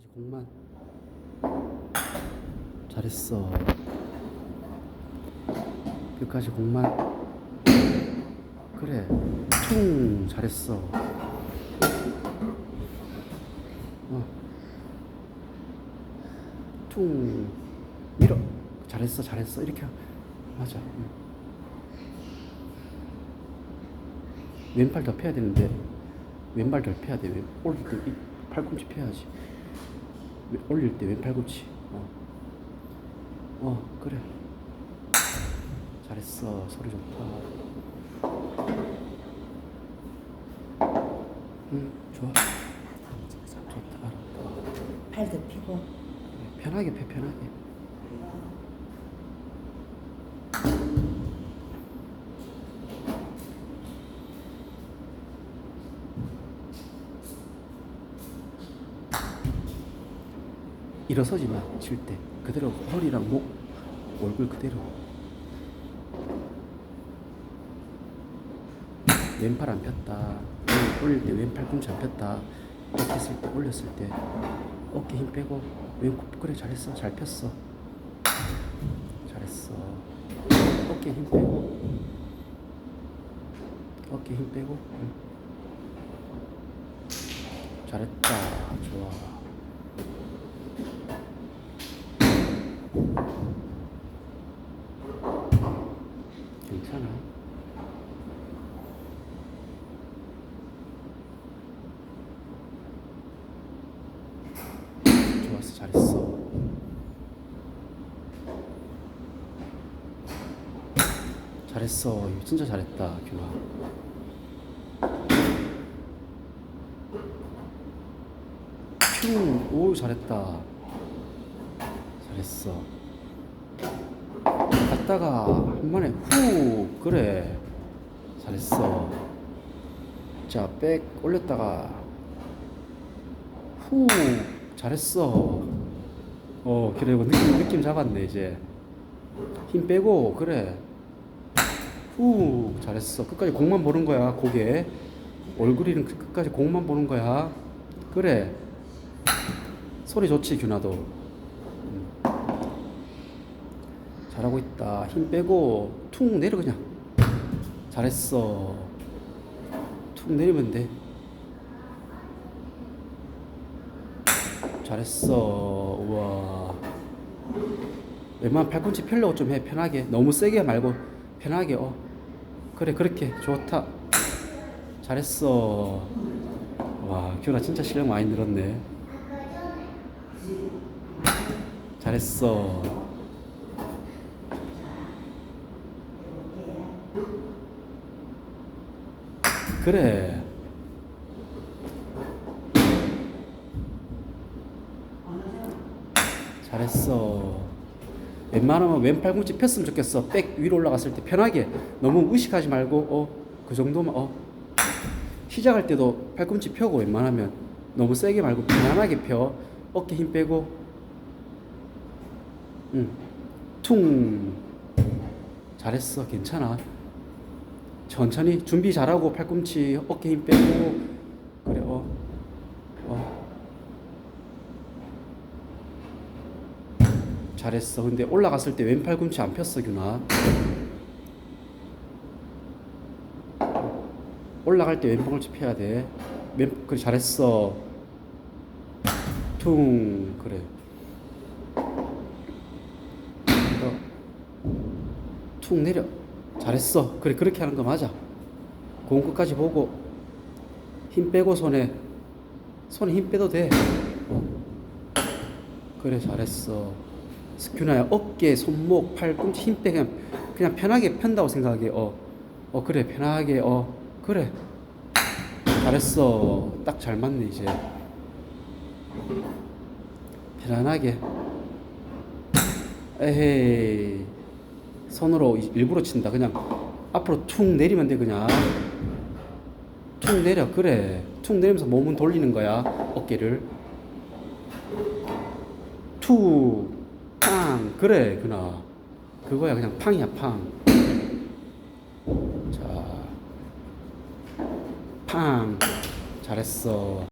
끝까지 공만. 잘했어. 끝까지 공만. 그래. 퉁! 잘했어. 어. 퉁! 밀어. 잘했어 잘했어. 이렇게. 맞아. 응. 왼팔 더 펴야 되는데. 왼발 더 펴야 돼. 왼- 이 팔꿈치 펴야지. 왼- 올릴 때 왼팔꿈치. 어. 어 그래. 잘했어. 소리 좋다. 응 좋아. 좋다 알았다. 팔도 피고. 편하게 펴 편하게 일어서지 마, 칠 때. 그대로 허리랑 목, 얼굴 그대로. 왼팔 안 폈다. 올릴 때 왼팔 꿈치 안 폈다. 이렇게 했을 때, 올렸을 때, 어깨 힘 빼고, 왼, 그래, 잘했어. 잘 폈어. 잘했어. 어깨 힘 빼고, 어깨 힘 빼고, 응. 잘했다. 좋아. 괜찮아. 좋았어, 잘했어. 잘했어. 이거 진짜 잘했다, 규아. 퓨, 오, 잘했다. 잘했어. 갔다가 한 번에 후 그래. 잘했어. 자 백 올렸다가 후 잘했어. 어 그래. 이거 느낌 느낌 잡았네 이제. 힘 빼고 그래. 후 잘했어. 끝까지 공만 보는 거야 고개. 얼굴이는 끝- 끝까지 공만 보는 거야. 그래. 소리 좋지 규나도. 음. 잘하고 있다. 힘 빼고 툭 내려 그냥. 잘했어. 툭 내리면 돼. 잘했어. 우와. 웬만하면 팔꿈치 펴려고 좀 해. 편하게. 너무 세게 말고 편하게. 어. 그래 그렇게 좋다. 잘했어. 와, 규나 진짜 실력 많이 늘었네. 잘했어. 그래. 잘했어. 웬만하면 왼팔꿈치 폈으면 좋겠어. 백 위로 올라갔을 때 편하게. 너무 의식하지 말고, 어, 그 정도만, 어. 시작할 때도 팔꿈치 펴고 웬만하면 너무 세게 말고 편안하게 펴. 어깨 힘 빼고. 응. 퉁. 잘했어. 괜찮아. 천천히 준비 잘하고 팔꿈치 어깨 힘 빼고 그래 어. 어. 잘했어. 근데 올라갔을 때 왼 팔꿈치 안 폈어 규나. 올라갈 때 왼 팔꿈치 펴야 돼. 왼, 그래 잘했어. 퉁 그래. 어. 툭 내려 잘했어. 그래 그렇게 하는 거 맞아. 공 끝까지 보고 힘 빼고 손에 손에 힘 빼도 돼. 어. 그래 잘했어. 스큐나야 어깨 손목 팔 꿈치 힘 빼 그냥 그냥 편하게 편다고 생각해. 어, 어 그래 편하게 어. 그래. 잘했어. 딱 잘 맞네 이제. 편안하게. 에헤이 손으로 이- 일부러 친다. 그냥 앞으로 툭 내리면 돼 그냥. 툭 내려 그래. 툭 내리면서 몸은 돌리는 거야 어깨를. 툭, 팡 그래 그나. 그거야 그냥 팡이야 팡. 자, 팡 잘했어.